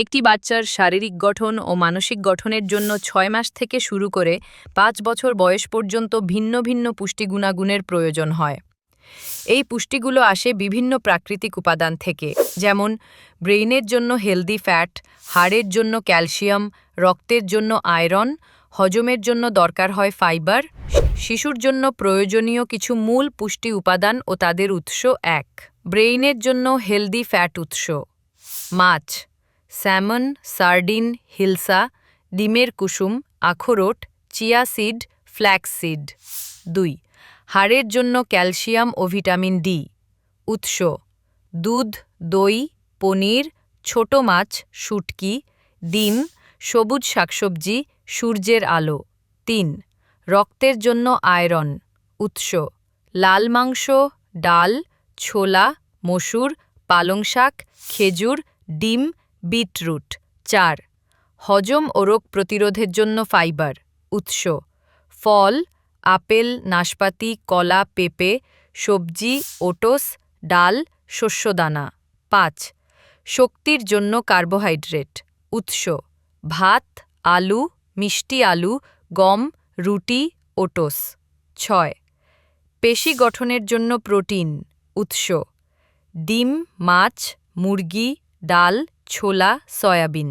একটি বাচ্চার শারীরিক গঠন ও মানসিক গঠনের জন্য ছয় মাস থেকে শুরু করে পাঁচ বছর বয়স পর্যন্ত ভিন্ন ভিন্ন পুষ্টি গুণাগুণের প্রয়োজন হয়। এই পুষ্টিগুলো আসে বিভিন্ন প্রাকৃতিক উপাদান থেকে, যেমন ব্রেইনের জন্য হেলদি ফ্যাট, হাড়ের জন্য ক্যালসিয়াম, রক্তের জন্য আয়রন, হজমের জন্য দরকার হয় ফাইবার, শিশুর জন্য প্রয়োজনীয় কিছু মূল পুষ্টি উপাদান ও তাদের উৎস এক। ব্রেইনের জন্য হেলদি ফ্যাট উৎস। মাছ স্যামন, সার্ডিন, হিলসা, ডিমের কুসুম, আখরোট, চিয়া সিড, ফ্ল্যাক্স সিড। দুই, হাড়ের জন্য ক্যালসিয়াম ও ভিটামিন ডি। উৎস, দুধ, দই, পনির, ছোট মাছ, শুটকি, ডিম, সবুজ শাকসবজি, সূর্যের আলো। তিন, রক্তের জন্য আয়রন। উৎস, লাল মাংস, ডাল, ছোলা, মসুর, পালং শাক, খেজুর, ডিম বিটরুট, চার। হজম ও রোগ প্রতিরোধের জন্য ফাইবার, উৎস। ফল, আপেল, নাশপাতি, কলা, পেঁপে, সবজি, ওটস, ডাল, শস্যদানা। পাঁচ। শক্তির জন্য কার্বোহাইড্রেট, উৎস। ভাত, আলু, মিষ্টি আলু, গম, রুটি, ওটস। ছয়। পেশি গঠনের জন্য প্রোটিন, উৎস। ডিম, মাছ, মুরগি, ডাল ছোলা সয়াবিন